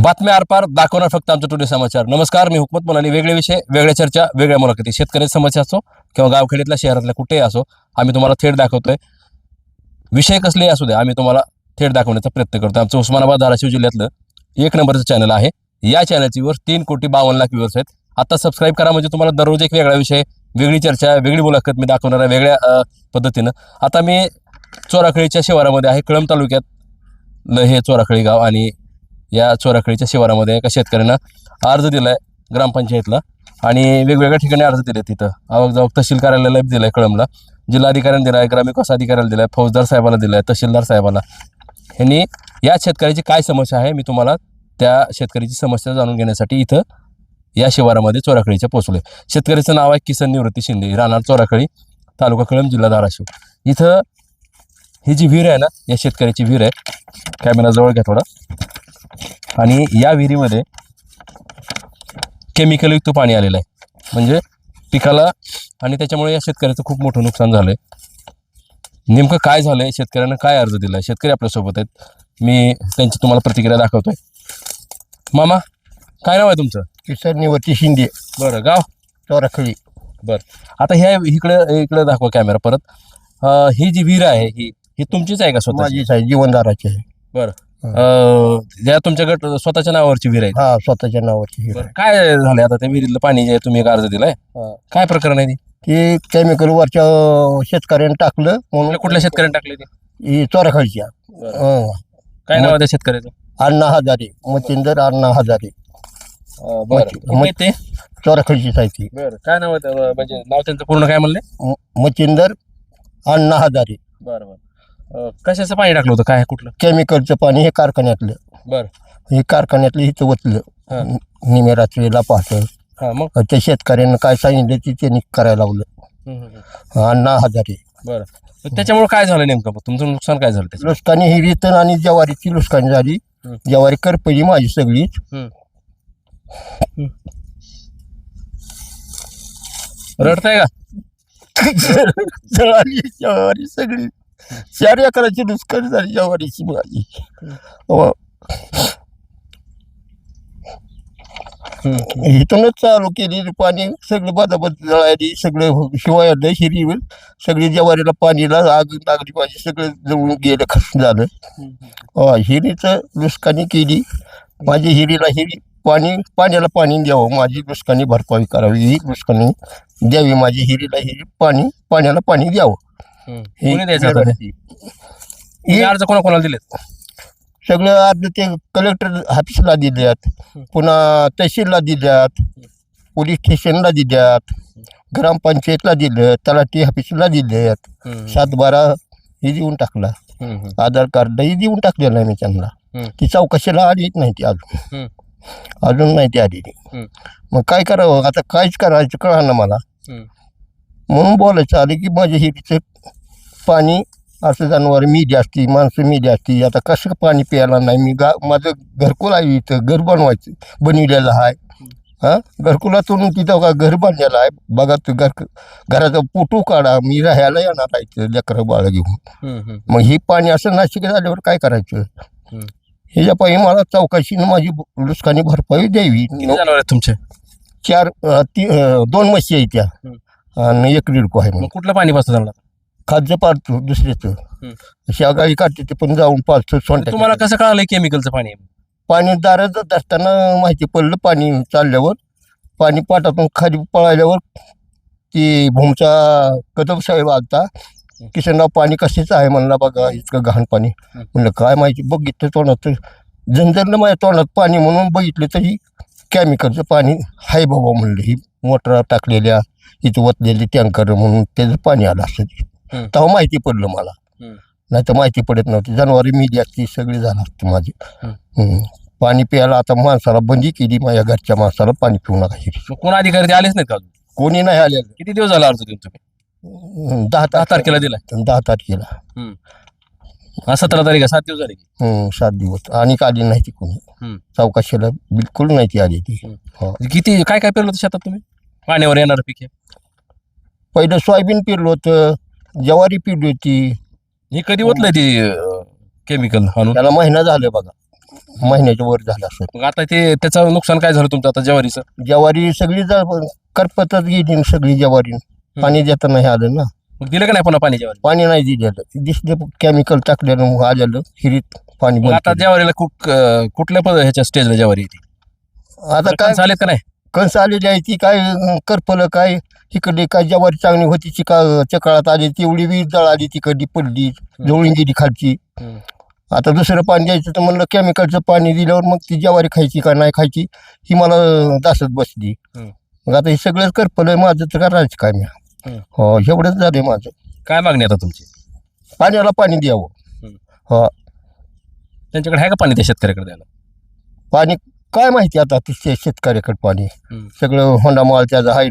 बातम्या आरपार दाखवणार फक्त आमचं टुडे समाचार. नमस्कार मी हुकमत मुलानी वेगळे विषय वेगळ्या चर्चा वेगळ्या मुलाखती. शेतकऱ्याची समस्या असो किंवा गावखेडीतल्या शहरातल्या कुठेही असो आम्ही तुम्हाला थेट दाखवतोय. विषय कसलेही असू दे आम्ही तुम्हाला थेट दाखवण्याचा प्रयत्न करतो आमचं उस्मानाबाद धाराशिव जिल्ह्यातलं एक नंबरचं चॅनल आहे. या चॅनलची वर तीन कोटी बावन्न लाख व्ह्यूअर्स आहेत. आता सबस्क्राईब करा म्हणजे तुम्हाला दररोज एक वेगळा विषय वेगळी चर्चा वेगळी मुलाखत मी दाखवणार आहे वेगळ्या पद्धतीनं. आता मी चोराखळीच्या शिवारामध्ये आहे कळंब तालुक्यात ल हे चोराखळी गाव आणि या चोराखळीच्या शिवारामध्ये एका शेतकऱ्यानं अर्ज दिलाय ग्रामपंचायतला. आणि वेगवेगळ्या ठिकाणी अर्ज दिले तिथं. आवक जावक तहसील कार्यालयाला दिलाय कळमला जिल्हाधिकाऱ्यांना दिलाय ग्रामविकास अधिकाऱ्याला दिलाय फौजदार साहेबाला दिलाय तहसीलदार साहेबाला ह्यांनी या शेतकऱ्याची काय समस्या आहे मी तुम्हाला त्या शेतकऱ्याची समस्या जाणून घेण्यासाठी इथं या शिवारामध्ये चोराखळीच्या पोहोचले शेतकऱ्याचं नाव आहे किसन निवृत्ती शिंदे राहणार चोराखळी तालुका कळम जिल्हा धाराशिव. इथं ही जी विहीर आहे ना या शेतकऱ्याची विहीर आहे. कॅमेरा जवळ घ्या थोडा. आणि या विहिरीमध्ये केमिकलयुक्त पाणी आलेलं आहे. म्हणजे पिकाला आणि त्याच्यामुळे या शेतकऱ्याचं खूप मोठं नुकसान झालंय. नेमकं काय झालंय? शेतकऱ्यानं काय अर्ज दिलाय? शेतकरी आपल्यासोबत आहेत. मी त्यांची तुम्हाला प्रतिक्रिया दाखवतोय. मामा काय नाव आहे तुमचं? किसन निवृत्ती शिंदे. बरं गाव? चोराखळी आता ह्या इकडे इकडे दाखवा कॅमेरा परत. अं, ही जी विहीर आहे ही ही तुमचीच आहे का स्वतः आहे जीवनदाराची आहे. या तुमच्या गट स्वतःच्या नावावरची विहीर आहे. हा स्वतःच्या नावाची ही बरं काय झालंय आता त्या विहिरीतलं पाणी जे तुम्ही एक अर्ज दिलाय? हा. काय प्रकरण आहे ती? ते केमिकल वरच्या शेतकऱ्याने टाकलं म्हणून कुठल्या कुठल्या शेतकऱ्याने टाकले ते? ही चोराखळीच्या. हं. काय नाव आहे त्या शेतकऱ्याचं? अण्णा हजारे मचिंदर अण्णा हजारे. बरं. कुठले आहेत ते? चोराखळीचीच आहे ती बरं काय नाव आहे त्या- म्हणजे नाव त्यांचं पूर्ण काय म्हणले? म- मचिंदर अण्णा हजारे. बरं बरं. अं, कशाचं पाणी टाकलं होतं? काय कुठलं? केमिकलचं पाणी हे कारखान्यातलं. बरं. हे कारखान्यातलं इथं हा. ओतलं निमे रात्रीला पाहतं. हा मग? त्या शेतकऱ्यानं काय सांगितलं ते त्यांनी करायला लावलं. अण्णा हजारे. बरं. त्याच्यामुळे काय झालं नेमकं? मग? तुमचं नुकसान काय झालं त्याचं लुसकानी ही रिटर्न आणि ज्वारीची लुसकानी झाली. हं. ज्वारी करपली माझी सगळीच. रडताय का? जळाली ज्वारी सगळी. चार एकराची लुसकानी झाली ज्वारीची माझी इथूनच चालू केली पाणी सगळं बदाबद जळाली सगळं शिवाय आलं सगळी ज्वारीला पाणीला आग लागली पाहिजे सगळं जवळून गेलं खस झालं. हिरीचं लुसकानी केली. माझी हिरीला हिरी पाणी पाण्याला पाणी द्यावं माझी नुकसानी भरपाई करावी ही लुसकानी द्यावी माझी हिरीला हिरी पाणी पाण्याला पाणी द्यावं. कोणी द्यायचं आता? ते? अर्ज कोणा कोणाला दिलेत? सगळं अर्ज ते कलेक्टर ऑफिसला दिल्यात. पुन्हा तहसीलला दिल्यात. पोलीस स्टेशनला दिल्यात. ग्रामपंचायतला दिलं तलाठी ऑफिसला दिल्यात. हम्म, सात बारा हे देऊन टाकला. हम्म, हम्म, आधार कार्डही देऊन टाकलेलं आहे मी त्यांना. हम्म. ती चौकशीला आलीच नाही ती अजून. हम्म. अजून नाही ती आलेली. हम्म. मग काय करावं? आता काहीच करायचं कळा ना मला. हम्म. म्हणून बोलायचं. आलं की माझ्या हिरीचं पाणी असं जनावर मिली असती माणसं मिली असती. आता कसं पाणी प्यायला नाही? मी गा माझं घरकुल आहे इथं. घर बनवायचं. बनविलेलं आहे हां? घरकुलातून तिथं का घर बांधलेलं आहे. बघा तू घर घराचा फोटो काढा. मी राहायला येणार आहे लेकरं बाळ घेऊन. मग ही पाणी असं नाशिक झाल्यावर काय करायचं. ह्याच्या पायी मला चौकशीनं माझी लुसकानी भरपाई द्यावी. किती जनावर आहेत तुमचे? चार ती दोन म्हशी आहेत त्या. आणि एक रिडको आहे मग कुठलं पाणी पाहतो त्यांना खाद्य पाळतो दुसऱ्याचं शेवगाळी काढते ते पण जाऊन पाळतो सोंट्या तुम्हाला कसं कळालं केमिकलचं पाणी? आहे? पाणी दारात जात असताना माहिती पडलं पाणी चालल्यावर. पाणी पाटातून खाली पळाल्यावर ती भूमचा कदम साहेब आलता किशनराव पाणी कशाचं आहे म्हणला बघा इतकं घाण पाणी. म्हणलं काय माहिती बघितलं तोंडात. जंजरनं माझ्या तोंडात पाणी म्हणून बघितलं तरी केमिकलचं पाणी हाय बाबा म्हणलं ही मोटर टाकलेल्या इथं वतलेली टँकर म्हणून त्याचं पाणी आलं असं हम्म. तेव्हा माहिती पडलं मला. नाही तर माहिती पडत नव्हती. जनावरी मिली असती सगळी झालं असतं माझे. हम्म. पाणी प्यायला आता माणसाला बंदी केली माझ्या घरच्या माणसाला पाणी पिऊ नका मग कोण अधिकारी आलेच नाहीत का अजून? कोणी नाही आलेलं किती दिवस झाला अर्ज देऊन तुम्ही? हम्म, दहा दहा तारखेला दिलाय. दहा तारखेला. हा सतरा तारीख आहे सात दिवस झाले की. हम्म, सात दिवस. आणि आली नाही ती कोणी? हम्म. चौकशीला बिलकुल नाही ती आली ती. हो. किती काय काय पेरलं होतं शेतात तुम्ही? पाण्यावर येणार पीक पहिलं सोयाबीन पिरलं होतं ज्वारी पिरली होती. हे कधी ओतलंय ते केमिकल आणून? त्याला महिना झालं बघा. महिन्याच्या वर झालं असं. मग आता ते त्याचं नुकसान काय झालं तुमचं आता ज्वारीचं? ज्वारी सगळी करपतच गेली न सगळी ज्वारी. पाणी देता नाही आलं ना. मग दिलं का नाही पुन्हा पाणी ज्वारी? पाणी नाही दिलेलं. दिसले केमिकल टाकलेलं मग आलेलं हिरीत पाणी मग बंद आता केलं. ज्वारीला कुठल्या पद ह्याच्या स्टेजला ज्वारी येते? आता काय चालेल का नाही? कंस आलेली आहे ती काय करपलं काय? इकडे काय ज्वारी चांगली होती चिका चकाळात आली तेवढी वीज जळाली तिकडली पडली जवळून गेली खालची. आता दुसरं पाणी द्यायचं तर म्हणलं केमिकलचं पाणी दिल्यावर मग ती ज्वारी खायची का नाही खायची ही मला दासत बसली. मग आता हे सगळं करपलंय माझं तर करायचं काय मी. हो एवढंच झालंय माझं काय मागणी आता तुमची पाण्याला पाणी द्यावं. हो त्यांच्याकडे आहे का पाणी त्या शेतकऱ्याकडे द्यायला पाणी काय माहिती आता ते शे- शेतकऱ्याकडे पाणी. सगळं होंडा माळ त्याचा आहे.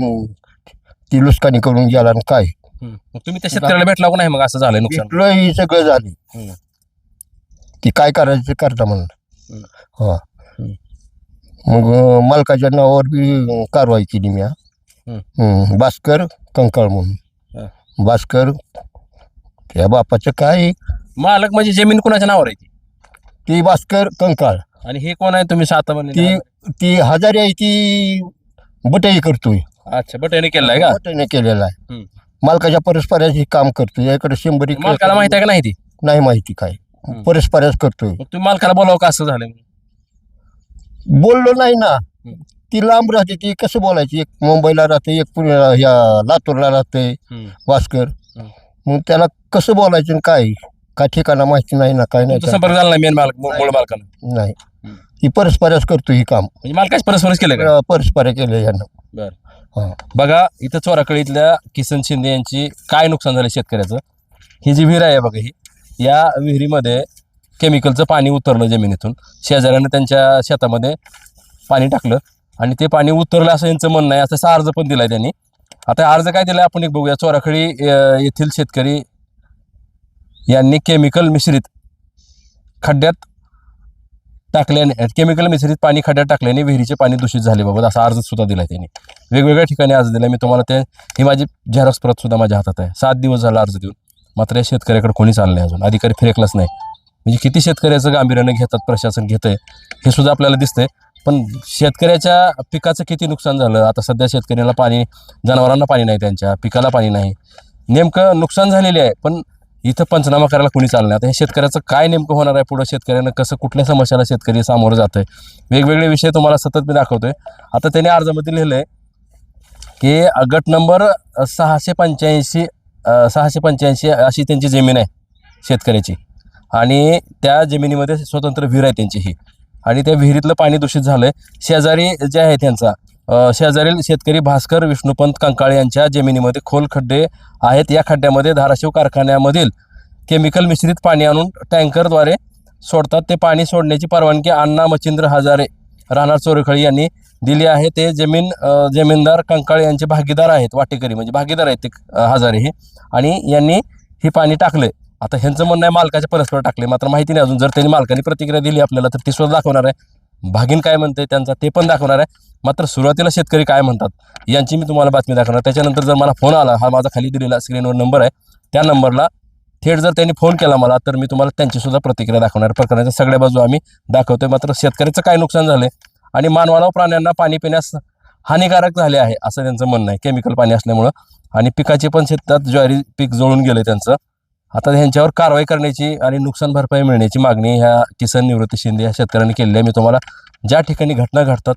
ती लुसकानी करून गेला आणि काय हम्म. मग तुम्ही त्या शेतकऱ्याला भेटला का नाही मग असं झालंय नुकसान भेटलं ही सगळं झाले हम्म. ती काय करायचं ते करता म्हणून हम्म. हो हम्म. मग अं, मालकाच्या नावावर बी अं, कारवाई केली मी हा. हम्म. हम्म. भास्कर कंकाळ हा. म्हणून भास्कर त्या बापाचं काय मालक म्हणजे जमीन कुणाच्या नावावर आहे ती ती भास्कर कंकाळ आणि हे कोण आहे तुम्ही साता ती म्हणले ती हजारी आहे ती बटाई करतोय अच्छा बटाने केलाय का? बटाईने केलेला आहे. हम्म. मालकाच्या परस्पराची काम करतोय. याकडे शंभर एक मालकाला माहिती आहे का नाही ती? नाही माहिती काय. हम्म. करतोय. मग तुम्ही मालकाला बोलावं का असं झालं? बोललो नाही ना. हम्म. ती लांब राहते ती कसं बोलायची? एक मुंबईला राहते एक पुण्याला ह्या लातूरला राहते हम्म. मग त्याला कसं बोलायचं आणि काय? काय ठिकाणा माहिती नाही ना काय नाही तुमचा संपर्क झाला नाही मेन मालक मूळ मूळ मालकानं? नाही. हम्म. परस्परच करतो ही काम. म्हणजे मालकाच परस्परच केलं का? परस्पर केलं यानं बर. हा. बघा इथं चोराकळी इथल्या किसन शिंदे यांची काय नुकसान झालं शेतकऱ्याचं? ही जी विहीर आहे बघा ही. या विहिरीमध्ये केमिकलचं पाणी उतरलं जमिनीतून. शेजाऱ्यानं त्यांच्या शेतामध्ये पाणी टाकलं आणि ते पाणी उतरलं असं यांचं म्हणणं आहे. असा अर्ज पण दिलाय त्यांनी. आता अर्ज काय दिलाय आपण एक बघूया. चोराखळी येथील शेतकरी यांनी केमिकल मिश्रित खड्ड्यात टाकल्याने केमिकल मिश्रित पाणी खड्ड्यात टाकल्याने विहिरीचे पाणी दूषित झाले बाबत असा अर्ज सुद्धा दिला त्यांनी. वेगवेगळ्या ठिकाणी अर्ज दिला मी तुम्हाला ते ही माझी झेरॉक्स प्रत सुद्धा माझ्या हातात आहे. सात दिवस झाला अर्ज देऊन. मात्र या शेतकऱ्याकडे कोणीच आलं नाही अजून. अधिकारी फिरकलाच नाही. म्हणजे किती शेतकऱ्याचं गांभीर्यानं घेतात प्रशासन घेतंय हे सुद्धा आपल्याला दिसतंय. पण शेतकऱ्याच्या पिकाचं किती नुकसान झालं? आता सध्या शेतकऱ्याला पाणी जनावरांना पाणी नाही त्यांच्या पिकाला पाणी नाही. नेमकं नुकसान झालेले आहे पण इथं पंचनामा करायला कोणी चालणार आता हे शेतकऱ्याचं काय नेमकं होणार आहे पुढं शेतकऱ्यानं? कसं कुठल्या समस्याला शेतकरी सामोरं जात आहे वेगवेगळे विषय तुम्हाला सतत मी दाखवतोय. आता त्यांनी अर्जामध्ये लिहिलं आहे की गट नंबर सहाशे पंच्याऐंशी सहाशे पंच्याऐंशी अशी त्यांची जमीन आहे शेतकऱ्याची. आणि त्या जमिनीमध्ये स्वतंत्र विहीर आहे त्यांची ही. आणि त्या विहिरीतलं पाणी दूषित झालं आहे शेजारी जे आहे त्यांचा शेजारील शेतकरी भास्कर विष्णुपंत कंकाळे यांच्या जमिनीमध्ये खोल खड्डे आहेत. या खड्ड्यामध्ये धाराशिव कारखान्यामधील केमिकल मिश्रित पाणी आणून टँकरद्वारे सोडतात. ते पाणी सोडण्याची परवानगी अण्णा मच्छिंद्र हजारे राहणार चोरखळी यांनी दिली आहे. ते जमीन जमीनदार कंकाळे यांचे भागीदार आहेत. वाटेकरी म्हणजे भागीदार आहेत ते हजारे हे. आणि यांनी हे पाणी टाकले. आता ह्यांचं म्हणणं आहे मालकाच्या परस्पर टाकले. मात्र माहिती नाही अजून. जर त्यांनी मालकाने प्रतिक्रिया दिली आपल्याला तर ती सुद्धा दाखवणार आहे. भागीन काय म्हणते त्यांचा ते पण दाखवणार आहे. मात्र सुरुवातीला शेतकरी काय म्हणतात यांची मी तुम्हाला बातमी दाखवणार. त्याच्यानंतर जर मला फोन आला हा माझा खाली दिलेला स्क्रीनवर नंबर आहे त्या नंबरला थेट जर त्यांनी फोन केला मला तर मी तुम्हाला त्यांचीसुद्धा प्रतिक्रिया दाखवणार. प्रकरणाच्या सगळ्या बाजू आम्ही दाखवतोय मात्र शेतकऱ्याचं काय नुकसान झालं आणि मानवाला प्राण्यांना पाणी पिण्यास हानिकारक झाले आहे असं त्यांचं म्हणणं आहे. केमिकल पाणी असल्यामुळं आणि पिकाचे पण शेतात ज्वारी पीक जळून गेले त्यांचं. आता ह्यांच्यावर कारवाई करण्याची आणि नुकसान भरपाई मिळण्याची मागणी ह्या किसन निवृत्ती शिंदे या शेतकऱ्यांनी केलेली आहे. मी तुम्हाला ज्या ठिकाणी घटना घडतात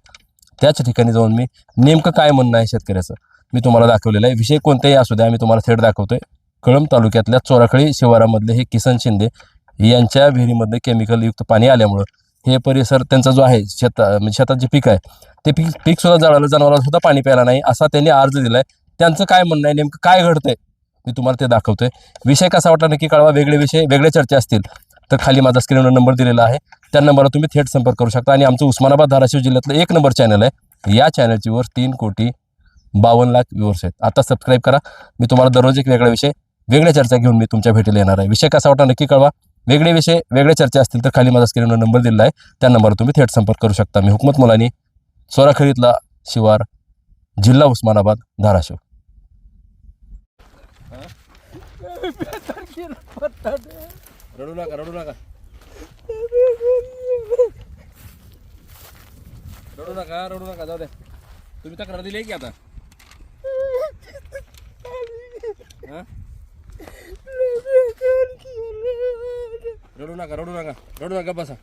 त्याच ठिकाणी जाऊन मी नेमकं काय म्हणणं आहे शेतकऱ्याचं? मी तुम्हाला दाखवलेलं आहे. विषय कोणतेही असू द्या मी तुम्हाला थेट दाखवतोय. कळंब तालुक्यातल्या चोराखळी शिवारामधले हे किसन शिंदे यांच्या विहिरीमध्ये केमिकलयुक्त पाणी आल्यामुळं हे परिसर त्यांचा जो आहे शेता म्हणजे शेतात जे पीक आहे ते पीक पीक सुद्धा जळालं जनावरांना सुद्धा पाणी प्यायला नाही असा त्यांनी अर्ज दिलाय. त्यांचं काय म्हणणं आहे नेमकं काय घडतंय? मी तुम्हाला ते दाखवतोय. विषय कसा वाटला नक्की कळवा. वेगळे विषय वेगळे चर्चा असतील. तर खाली माझा स्क्रीनवर नंबर दिलेला आहे. त्या नंबरवर तुम्ही थेट संपर्क करू शकता. आणि आमचं उस्मानाबाद धाराशिव जिल्ह्यातलं एक नंबर चॅनल आहे. या चॅनलची वर तीन कोटी बावन्न लाख व्ह्यूअर्स आहेत. आता सबस्क्राईब करा. मी तुम्हाला दररोज एक वेगळा विषय वेगळ्या चर्चा घेऊन मी तुमच्या भेटीला येणार आहे. विषय कसा वाटला नक्की कळवा. वेगळे विषय वेगळ्या चर्चा असतील तर खाली माझा स्क्रीनवर नंबर दिलेला आहे. त्या नंबरवर तुम्ही थेट संपर्क करू शकता. मी हुकमत मुलानी सोराखळीतला शिवार जिल्हा उस्मानाबाद धाराशिव. रडू नका रडू नका. रडू नका रडू नका जाऊ द्या तुम्ही तक्रार दिली की आता? हा? रडू नका रडू नका रडू नका बसा.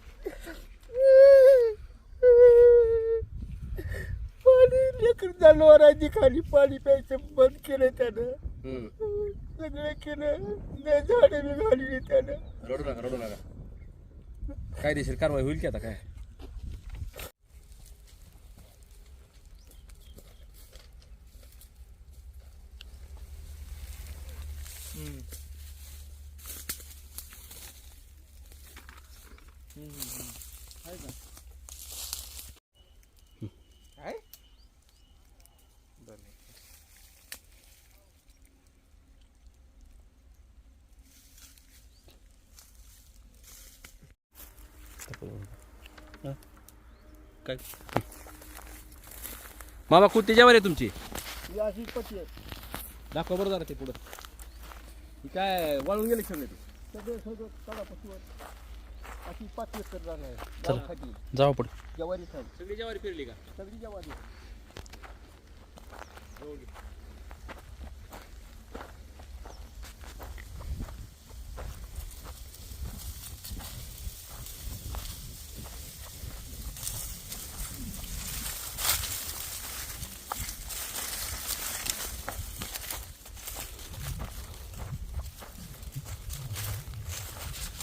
पाणी लेकर जनावरांची खाली पाणी प्यायचं बंद केलं त्यानं. हम्म. कायदेशीर कारवाई होईल की आता काय काय काय? मामा कुठे जेवार आहे तुमची? ही अशी पती आहे. दाखवा बरं जरा ते पुढं. ही काय वाळून गेले सगळे ते? सगळं सगळं तळापासून अशी पाच एकर आहे. जवारी आहे सगळी जेवारी फिरली का? सगळी जवारी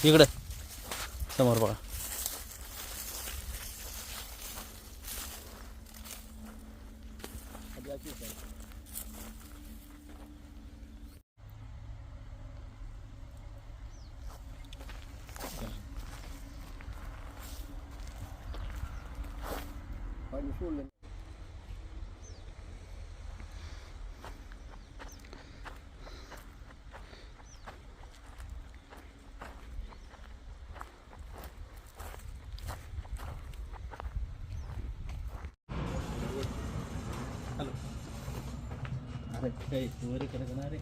इकडं. समोर बघा खाली अशी आहे. पाणी सोडलं अरे वर करायचं ना रे